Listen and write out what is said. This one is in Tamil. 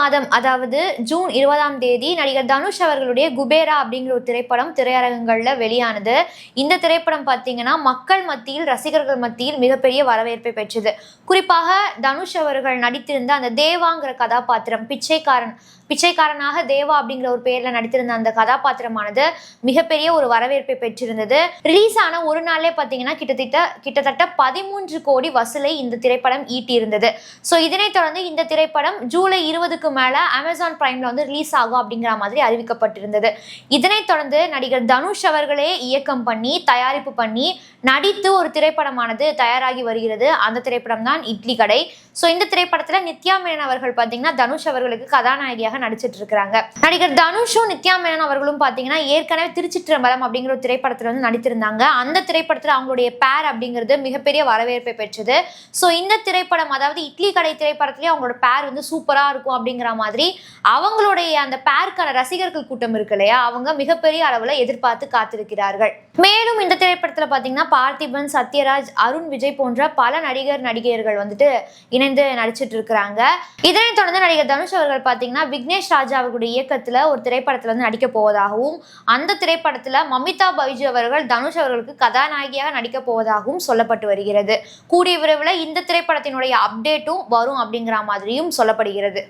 மாதம் அதாவது ஜூன் இருபதாம் தேதி நடிகர் தனுஷ் அவர்களுடைய குபேரா அப்படிங்கிற ஒரு திரைப்படம் திரையரங்குகளில் வெளியானது. இந்த திரைப்படம் பார்த்தீங்கன்னா மக்கள் மத்தியில் ரசிகர்கள் மத்தியில் மிகப்பெரிய வரவேற்பை பெற்றது. குறிப்பாக தனுஷ் அவர்கள் நடித்திருந்த அந்த தேவாங்கிற கதாபாத்திரம் பிச்சைக்காரன் பிச்சைக்காரனாக தேவா அப்படிங்கிற ஒரு பேர்ல நடித்திருந்த அந்த கதாபாத்திரமானது மிகப்பெரிய ஒரு வரவேற்பை பெற்றிருந்தது. ரிலீஸ் ஆன ஒரு நாளே பார்த்தீங்கன்னா கிட்டத்தட்ட கிட்டத்தட்ட பதிமூன்று கோடி வசூலை இந்த திரைப்படம் ஈட்டியிருந்தது. ஸோ இதனைத் தொடர்ந்து இந்த திரைப்படம் ஜூலை இருபதுக்கு மேல அமேசான் பிரைம்ல வந்து ரிலீஸ் ஆகும் அப்படிங்கிற மாதிரி அறிவிக்கப்பட்டிருந்தது. இதனைத் தொடர்ந்து நடிகர் தனுஷ் அவர்களே இயக்கம் பண்ணி தயாரிப்பு பண்ணி நடித்து ஒரு திரைப்படமானது தயாராகி வருகிறது. அந்த திரைப்படம் தான் இட்லி கடை. ஸோ இந்த திரைப்படத்தில் நித்யா மேனன் அவர்கள் பார்த்தீங்கன்னா தனுஷ் அவர்களுக்கு கதாநாயகியாக நடிச்சிட்டு இருக்கிறாங்க நடிகர் தனுஷும் நித்யா மேனன் அவர்களும் பார்த்தீங்கன்னா ஏற்கனவே திருச்சிற்றம்பலம் அப்படிங்கிற ஒரு திரைப்படத்துல வந்து நடித்திருந்தாங்க. அந்த திரைப்படத்துல அவங்களுடைய பேர் அப்படிங்கிறது மிகப்பெரிய வரவேற்பை பெற்றது. ஸோ இந்த திரைப்படம் அதாவது இட்லி கடை திரைப்படத்திலேயே அவங்களோட பேர் வந்து சூப்பரா இருக்கும் அப்படிங்கிற மாதிரி அவங்களுடைய அந்த பேருக்கான ரசிகர்கள் கூட்டம் இருக்கு இல்லையா? அவங்க மிகப்பெரிய அளவுல எதிர்பார்த்து காத்திருக்கிறார்கள். மேலும் இந்த திரைப்படம் பார்த்தீங்கன்னா பார்த்திபன் சத்யராஜ் அருண் விஜய் போன்ற பல நடிகர் நடிகையர்கள் வந்துட்டு இணைந்து நடிச்சிட்டு இருக்கிறாங்க. இதனைத் தொடர்ந்து நடிகர் தனுஷ் அவர்கள் பார்த்தீங்கன்னா விக்னேஷ் ராஜா அவர்களுடைய இயக்கத்தில் ஒரு திரைப்படத்தில் வந்து நடிக்க போவதாகவும் அந்த திரைப்படத்தில் மமிதா பைஜு அவர்கள் தனுஷ் அவர்களுக்கு கதாநாயகியாக நடிக்க போவதாகவும் சொல்லப்பட்டு வருகிறது. கூடிய விரைவில் இந்த திரைப்படத்தினுடைய அப்டேட்டும் வரும் அப்படிங்கிற மாதிரியும் சொல்லப்படுகிறது.